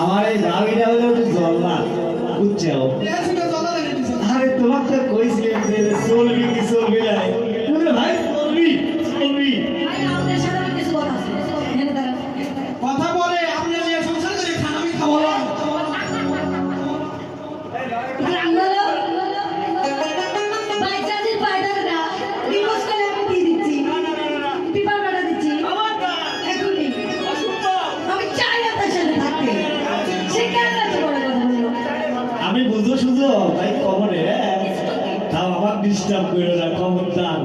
আমার এই দাবিটা হলো একটু জল্লা বুঝছ? আরে তোমাকে কইছিলাম চলবি কি চলবি না। আমি করে না খবরদার